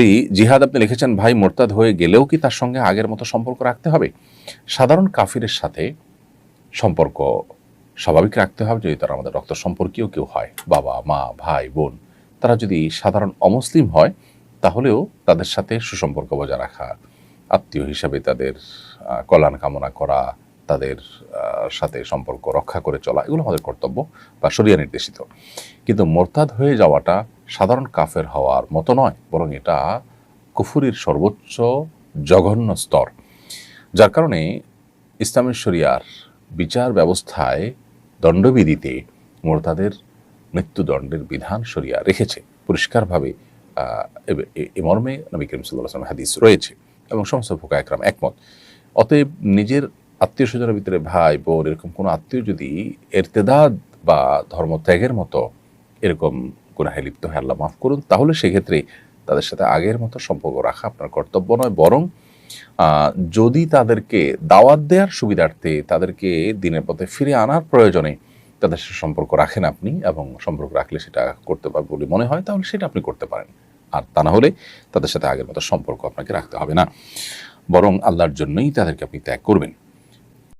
MD জিহাদ আপনি লিখেছেন, ভাই মোরতাদ হয়ে গেলেও কি তার সঙ্গে আগের মতো সম্পর্ক রাখতে হবে? সাধারণ কাফিরের সাথে সম্পর্ক স্বাভাবিক রাখতে হবে যদি তারা আমাদের রক্ত সম্পর্কীয় কেউ হয়। বাবা, মা, ভাই, বোন, তারা যদি সাধারণ অমুসলিম হয়, তাহলেও তাদের সাথে সুসম্পর্ক বজায় রাখা, আত্মীয় হিসাবে তাদের কল্যাণ কামনা করা, তাদের সাথে সম্পর্ক রক্ষা করে চলা, এগুলো আমাদের কর্তব্য বা সরিয়া নির্দেশিত। কিন্তু মোরতাদ হয়ে যাওয়াটা সাধারণ কাফের হওয়ার মতো নয়, বরং এটা কুফুরির সর্বোচ্চ জঘন্য স্তর। যার কারণে ইসলামের শরিয়ার বিচার ব্যবস্থায় দণ্ডবিধিতে মোরতাদের মৃত্যুদণ্ডের বিধান শরিয়া রেখেছে। পরিষ্কারভাবে এ- মর্মে নবী করিম সাল্লাহ হাদিস রয়েছে এবং সমস্ত ফোকা একরাম একমত। অতএব নিজের আত্মীয় স্বজনের ভিতরে ভাই, বোন, এরকম কোনো আত্মীয় যদি এরতেদাদ বা ধর্মত্যাগের মতো এরকম গুনাহে লিপ্ত হয় আল্লাহ মাফ করুন, তাহলে সেক্ষেত্রে তাদের সাথে আগের মতো সম্পর্ক রাখা আপনার কর্তব্য নয়। বরং যদি তাদেরকে দাওয়াত দেওয়ার সুবিধার্থে তাদেরকে দিনের পথে ফিরে আনার প্রয়োজনে তাদের সাথে সম্পর্ক রাখেন আপনি এবং সম্পর্ক রাখলে সেটা করতে পারবে বলে মনে হয়, তাহলে সেটা আপনি করতে পারেন। আর তা না হলে তাদের সাথে আগের মতো সম্পর্ক আপনাকে রাখতে হবে না। বরং আল্লাহর জন্যই তাদেরকে আপনি ত্যাগ করবেন।